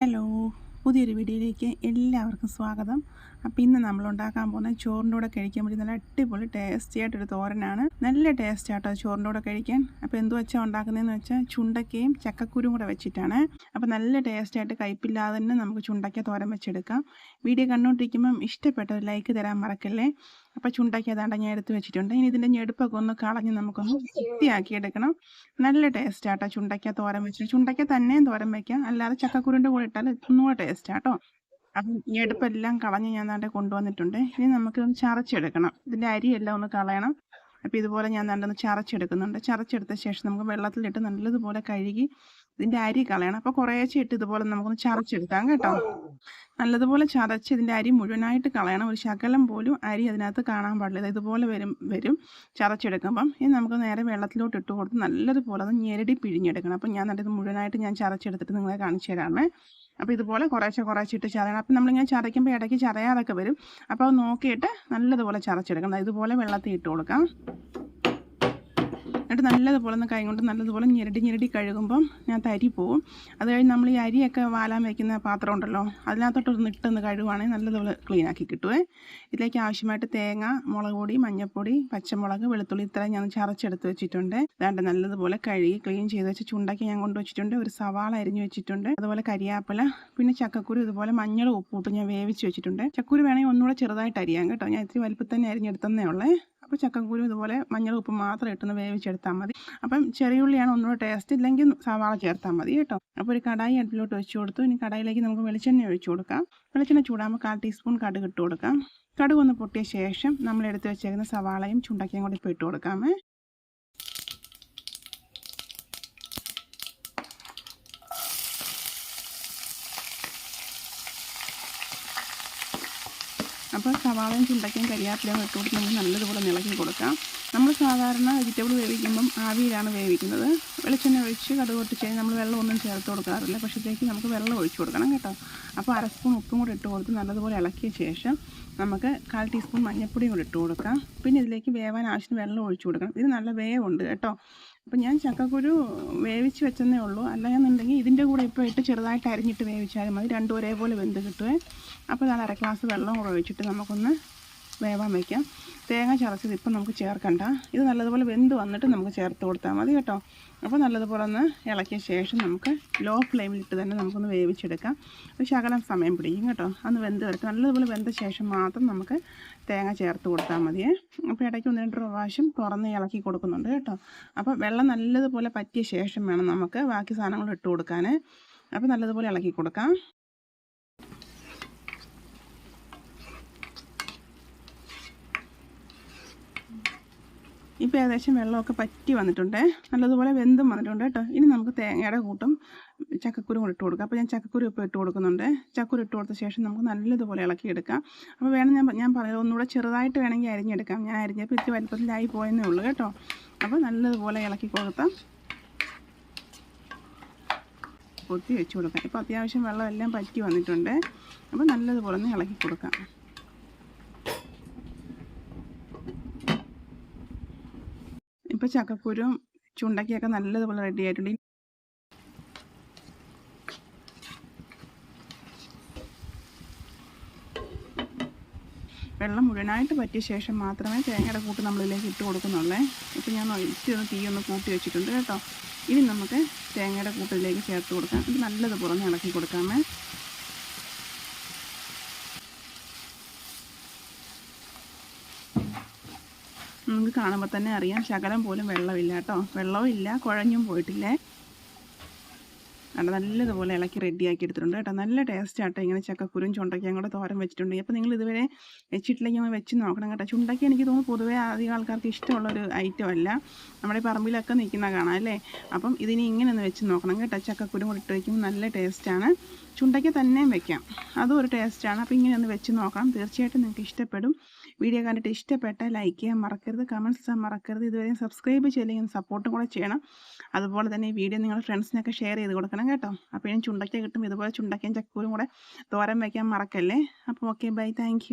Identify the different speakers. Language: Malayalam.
Speaker 1: ഹലോ പുതിയൊരു വീഡിയോയിലേക്ക് എല്ലാവർക്കും സ്വാഗതം. അപ്പോൾ ഇന്ന് നമ്മൾ ഉണ്ടാക്കാൻ പോകുന്ന ചോറിന്റെ കൂടെ കഴിക്കാൻ പറ്റിയ നല്ല അടിപൊളി ടേസ്റ്റി ആയിട്ടൊരു തോരനാണ്. നല്ല ടേസ്റ്റ് ആട്ടോ ചോറിന്റെ കൂടെ കഴിക്കാൻ. അപ്പോൾ എന്ത് വെച്ചാൽ ഉണ്ടാക്കുന്നതെന്ന് വെച്ചാൽ ചുണ്ടക്കയും ചക്കക്കുരും കൂടെ വെച്ചിട്ടാണ്. അപ്പോൾ നല്ല ടേസ്റ്റ് ആയിട്ട് കയ്പില്ലാതെ തന്നെ നമുക്ക് ചുണ്ടക്ക തോരൻ വെച്ചെടുക്കാം. വീഡിയോ കണ്ടുകൊണ്ടിരിക്കുമ്പം ഇഷ്ടപ്പെട്ട ഒരു ലൈക്ക് തരാൻ മറക്കല്ലേ? അപ്പോൾ ചുണ്ടക്ക അതാണ്ട് ഞാൻ എടുത്ത് വെച്ചിട്ടുണ്ട്. ഇനി ഇതിന്റെ ഞെടുപ്പൊക്കെ ഒന്ന് കളഞ്ഞ് നമുക്കൊന്ന് വൃത്തിയാക്കി എടുക്കണം നല്ല ടേസ്റ്റ് ആട്ടോ ചുണ്ടക്ക തോരൻ വെച്ചിട്ട് ചുണ്ടക്ക തന്നെയും തോരൻ വെക്കാം. അല്ലാതെ ചക്കക്കുരുന്റെ കൂടെ ഇട്ടാൽ ഒന്നുകൂടെ ടേസ്റ്റ് ആട്ടോ. അപ്പം എല്ലാം കളഞ്ഞ് ഞാൻ നാട്ടെ കൊണ്ടുവന്നിട്ടുണ്ട്. ഇനി നമുക്കിതൊന്ന് ചതച്ചെടുക്കണം. ഇതിന്റെ അരിയെല്ലാം ഒന്ന് കളയണം. അപ്പോൾ ഇതുപോലെ ഞാൻ നല്ലൊന്ന് ചതച്ചെടുക്കുന്നുണ്ട്. ചതച്ചെടുത്ത ശേഷം നമുക്ക് വെള്ളത്തിലിട്ട് നല്ലതുപോലെ കഴുകി ഇതിന്റെ അരി കളയണം. അപ്പോൾ കുറേശ്ശെ ഇട്ട് ഇതുപോലെ നമുക്കൊന്ന് ചതച്ചെടുക്കാം കേട്ടോ. നല്ലതുപോലെ ചതച്ച് ഇതിന്റെ അരി മുഴുവനായിട്ട് കളയണം. ഒരു ശകലം പോലും അരി അതിനകത്ത് കാണാൻ പാടില്ല. ഇത് ഇതുപോലെ വരും വരും. ചതച്ചെടുക്കുമ്പം ഇനി നമുക്ക് നേരെ വെള്ളത്തിലോട്ട് ഇട്ട് കൊടുത്ത് നല്ലതുപോലെ അത് ഞെരടി പിഴിഞ്ഞെടുക്കണം. അപ്പം ഞാൻ നല്ലത് മുഴുവനായിട്ട് ഞാൻ ചതച്ചെടുത്തിട്ട് നിങ്ങളെ കാണിച്ചു തരാമേ. അപ്പോൾ ഇതുപോലെ കുറേശ്ശെ കുറേശ്ശെ ഇട്ട് ചതയണം. അപ്പം നമ്മളിങ്ങനെ ചതയ്ക്കുമ്പോൾ ഇടയ്ക്ക് ചതയാതൊക്കെ വരും. അപ്പോൾ നോക്കിയിട്ട് നല്ലതുപോലെ ചതച്ചെടുക്കണം. ഇതുപോലെ വെള്ളത്തിൽ ഇട്ട് കൊടുക്കാം. എന്നിട്ട് നല്ലതുപോലെ ഒന്ന് കൈ കൊണ്ട് നല്ലതുപോലെ ഞെരടി ഞെരടി കഴുകുമ്പം ഞാൻ തരി പോവും. അത് കഴിഞ്ഞ് നമ്മൾ ഈ അരിയൊക്കെ വാലാൻ വയ്ക്കുന്ന പാത്രം ഉണ്ടല്ലോ അതിനകത്തോട്ടൊന്ന് ഇട്ടൊന്ന് കഴുകുവാണെങ്കിൽ നല്ലതുപോലെ ക്ലീൻ ആക്കി കിട്ടുവേ. ഇതിലേക്ക് ആവശ്യമായിട്ട് തേങ്ങ മുളക് പൊടി മഞ്ഞൾപ്പൊടി പച്ചമുളക് വെളുത്തുള്ളി ഇത്രയും ഞാൻ ചതച്ചെടുത്ത് വെച്ചിട്ടുണ്ട്. അതാണ്ട് നല്ലതുപോലെ കഴുകി ക്ലീൻ ചെയ്ത് വെച്ച് ചുണ്ടാക്കി ഞാൻ കൊണ്ടുവച്ചിട്ടുണ്ട് ഒരു സവാള അരിഞ്ഞു വെച്ചിട്ടുണ്ട്. അതുപോലെ കരിയാപ്പില പിന്നെ ചക്കക്കുരു ഇതുപോലെ മഞ്ഞൾ ഉപ്പൂട്ട് ഞാൻ വേവിച്ച് വെച്ചിട്ടുണ്ട്. ചക്കുരു വേണമെങ്കിൽ ഒന്നുകൂടെ ചെറുതായിട്ട് അരിയാം കേട്ടോ. ഞാൻ ഇത്തിരി വലിപ്പത്തിൽ തന്നെ അരിഞ്ഞെടുത്തന്നേ ഉള്ളേ. അപ്പോൾ ചക്കക്കുരു ഇതുപോലെ മഞ്ഞൾ ഉപ്പ് മാത്രം ഇട്ടൊന്ന് വേവിച്ചെടുത്താൽ മതി. അപ്പം ചെറിയ ഉള്ളിയാണ് ഒന്നുകൂടെ ടേസ്റ്റ് ഇല്ലെങ്കിൽ സവാള ചേർത്താൽ മതി കേട്ടോ. അപ്പോൾ ഒരു കടായി അടുപ്പിലോട്ട് വെച്ച് കൊടുത്തു. ഇനി കടായിലേക്ക് നമുക്ക് വെളിച്ചെണ്ണ ഒഴിച്ചു കൊടുക്കാം. വെളിച്ചെണ്ണ ചൂടാകുമ്പോൾ കാൽ ടീസ്പൂൺ കടുക് ഇട്ട് കൊടുക്കാം. കടുക് ഒന്ന് പൊട്ടിയ ശേഷം നമ്മൾ എടുത്ത് വെച്ചേക്കുന്ന സവാളയും ചുണ്ടക്കയും കൂടി ഇപ്പോൾ ഇട്ട് കൊടുക്കാമേ. അപ്പോൾ സവാളയും ചുണ്ടക്കയും കരിയാപ്പിലയും ഇട്ട് നമുക്ക് നല്ലതുപോലെ ഇളക്കി കൊടുക്കാം. നമ്മൾ സാധാരണ വെജിറ്റബിൾ വേവിക്കുമ്പം ആവിയിലാണ് വേവിക്കുന്നത്. വെളിച്ചെണ്ണ ഒഴിച്ച് കടുക് പൊട്ടിച്ച് നമ്മൾ വെള്ളം ഒന്നും ചേർത്ത് കൊടുക്കാറില്ല. പക്ഷേ ഇതിലേക്ക് നമുക്ക് വെള്ളം ഒഴിച്ച് കൊടുക്കണം കേട്ടോ. അപ്പോൾ അര സ്പൂൺ ഉപ്പും കൂടി ഇട്ട് കൊടുത്ത് നല്ലതുപോലെ ഇളക്കിയ ശേഷം നമുക്ക് കാൽ ടീസ്പൂൺ മഞ്ഞൾപ്പൊടിയും കൂടി ഇട്ട് കൊടുക്കാം. പിന്നെ ഇതിലേക്ക് വേവാൻ ആവശ്യത്തിന് വെള്ളം ഒഴിച്ച് കൊടുക്കണം. ഇത് നല്ല വേവുണ്ട് കേട്ടോ. അപ്പം ഞാൻ ചക്കക്കുരു വേവിച്ച് വെച്ചെന്നേ ഉള്ളൂ. അല്ലാന്നുണ്ടെങ്കിൽ ഇതിന്റെ കൂടെ ഇപ്പോൾ ഇട്ട് ചെറുതായിട്ട് അരിഞ്ഞിട്ട് വേവിച്ചാലും മതി. രണ്ടും ഒരേപോലെ വെന്ത് കിട്ടുമേ അപ്പോൾ ഞാൻ അര ഗ്ലാസ് വെള്ളം കൂടെ ഒഴിച്ചിട്ട് നമുക്കൊന്ന് വേവാൻ വയ്ക്കാം. തേങ്ങ ചതച്ചത് ഇപ്പം നമുക്ക് ചേർക്കണ്ട. ഇത് നല്ലതുപോലെ വെന്ത് വന്നിട്ട് നമുക്ക് ചേർത്ത് കൊടുത്താൽ മതി കേട്ടോ. അപ്പോൾ നല്ലതുപോലെ ഒന്ന് ഇളക്കിയ ശേഷം നമുക്ക് ലോ ഫ്ലെയിമിലിട്ട് തന്നെ നമുക്കൊന്ന് വേവിച്ചെടുക്കാം. ഒരു ശകലം സമയം പിടിക്കും കേട്ടോ. അന്ന് വെന്ത് വരട്ടെ. നല്ലതുപോലെ വെന്ത ശേഷം മാത്രം നമുക്ക് തേങ്ങ ചേർത്ത് കൊടുത്താൽ മതിയേ. അപ്പോൾ ഇടയ്ക്ക് ഒന്ന് രണ്ട് പ്രാവശ്യം തുറന്ന് ഇളക്കി കൊടുക്കുന്നുണ്ട് കേട്ടോ. അപ്പോൾ വെള്ളം നല്ലതുപോലെ പറ്റിയ ശേഷം വേണം നമുക്ക് ബാക്കി സാധനങ്ങൾ ഇട്ട് കൊടുക്കാൻ അപ്പോൾ നല്ലതുപോലെ ഇളക്കി കൊടുക്കാം. ഇപ്പോൾ ഏകദേശം വെള്ളമൊക്കെ പറ്റി വന്നിട്ടുണ്ട്. നല്ലതുപോലെ വെന്തും വന്നിട്ടുണ്ട് കേട്ടോ. ഇനി നമുക്ക് തേങ്ങയുടെ കൂട്ടും ചക്കക്കുരു കൂടി ഇട്ട് കൊടുക്കാം. അപ്പോൾ ഞാൻ ചക്കക്കുരു ഇപ്പോൾ ഇട്ട് കൊടുക്കുന്നുണ്ട്. ചക്കുരു ഇട്ട് കൊടുത്ത ശേഷം നമുക്ക് നല്ലതുപോലെ ഇളക്കിയെടുക്കാം അപ്പോൾ വേണം ഞാൻ ഞാൻ പറഞ്ഞത് ഒന്നുകൂടെ ചെറുതായിട്ട് വേണമെങ്കിൽ അരിഞ്ഞെടുക്കാം. ഞാൻ അരിഞ്ഞപ്പോൾ ഇത്തിരി വലിപ്പത്തിലായി പോയെന്നേ ഉള്ളൂ കേട്ടോ. അപ്പോൾ നല്ലതുപോലെ ഇളക്കി കൊടുത്താം കൊത്തി വെച്ച് കൊടുക്കാം. ഇപ്പോൾ അത്യാവശ്യം വെള്ളം എല്ലാം പറ്റി വന്നിട്ടുണ്ട്. അപ്പോൾ നല്ലതുപോലെ ഒന്ന് ഇളക്കി കൊടുക്കാം. ഇപ്പോൾ ചക്കക്കുരും ചുണ്ടക്കിയൊക്കെ നല്ലതുപോലെ റെഡി ആയിട്ടുണ്ട്. വെള്ളം മുഴുവനായിട്ട് പറ്റിയ ശേഷം മാത്രമേ തേങ്ങയുടെ കൂട്ട് നമ്മളിലേക്ക് ഇട്ട് കൊടുക്കുന്നുള്ളേ. ഇപ്പോൾ ഞാൻ ഇച്ചിരി തീ ഒന്ന് കൂട്ടി വെച്ചിട്ടുണ്ട് കേട്ടോ. ഇനി നമുക്ക് തേങ്ങയുടെ കൂട്ടിലേക്ക് ചേർത്ത് കൊടുക്കാം. ഇത് നല്ലത് ഒന്ന് ഇളക്കി കൊടുക്കാമേ. കാണുമ്പോൾ തന്നെ അറിയാം ശകലം പോലും വെള്ളമില്ല കേട്ടോ. വെള്ളവും ഇല്ല കുഴഞ്ഞും പോയിട്ടില്ലേ? അവിടെ നല്ലതുപോലെ ഇളക്കി റെഡിയാക്കി എടുത്തിട്ടുണ്ട് കേട്ടോ. നല്ല ടേസ്റ്റ് ആട്ടോ ഇങ്ങനെ ചക്കക്കുരും ചുണ്ടക്കി കൂടെ തോരൻ വെച്ചിട്ടുണ്ടെങ്കിൽ അപ്പോൾ നിങ്ങൾ ഇതുവരെ വെച്ചിട്ടില്ലെങ്കിൽ വെച്ച് നോക്കണം കേട്ടോ. ചുണ്ടക്കി എനിക്ക് തോന്നുന്നു പൊതുവേ അധികം ആൾക്കാർക്ക് ഇഷ്ടമുള്ളൊരു ഐറ്റം അല്ല. നമ്മുടെ പറമ്പിലൊക്കെ നിൽക്കുന്ന കാണാം അല്ലേ? അപ്പം ഇതിനി ഇങ്ങനെ ഒന്ന് വെച്ച് നോക്കണം കേട്ടോ. ചക്കക്കുരും കൂടി ഇട്ട് വയ്ക്കുമ്പോൾ നല്ല ടേസ്റ്റാണ് ചുണ്ടക്കി തന്നെയും വെക്കാം. അതും ഒരു ടേസ്റ്റാണ് അപ്പോൾ ഇങ്ങനെ ഒന്ന് വെച്ച് നോക്കണം. തീർച്ചയായിട്ടും നിങ്ങൾക്ക് ഇഷ്ടപ്പെടും. വീഡിയോ കണ്ടിട്ട് ഇഷ്ടപ്പെട്ട ലൈക്ക് ചെയ്യാൻ മറക്കരുത് കമന്റ്സ് ചെയ്യാൻ മറക്കരുത്. ഇതുവരെ സബ്സ്ക്രൈബ് ചെയ്യില്ലെങ്കിൽ സപ്പോർട്ടും കൂടെ ചെയ്യണം. അതുപോലെ തന്നെ ഈ വീഡിയോ നിങ്ങളുടെ ഫ്രണ്ട്സിനൊക്കെ ഷെയർ ചെയ്ത് കൊടുക്കണം കേട്ടോ. അപ്പോൾ ഞാൻ ചുണ്ടയ്ക്ക കിട്ടും. ഇതുപോലെ ചുണ്ടയ്ക്കയും ചക്കൂരും കൂടെ തോരൻ വയ്ക്കാൻ മറക്കല്ലേ? അപ്പോൾ ഓക്കെ ബൈ താങ്ക്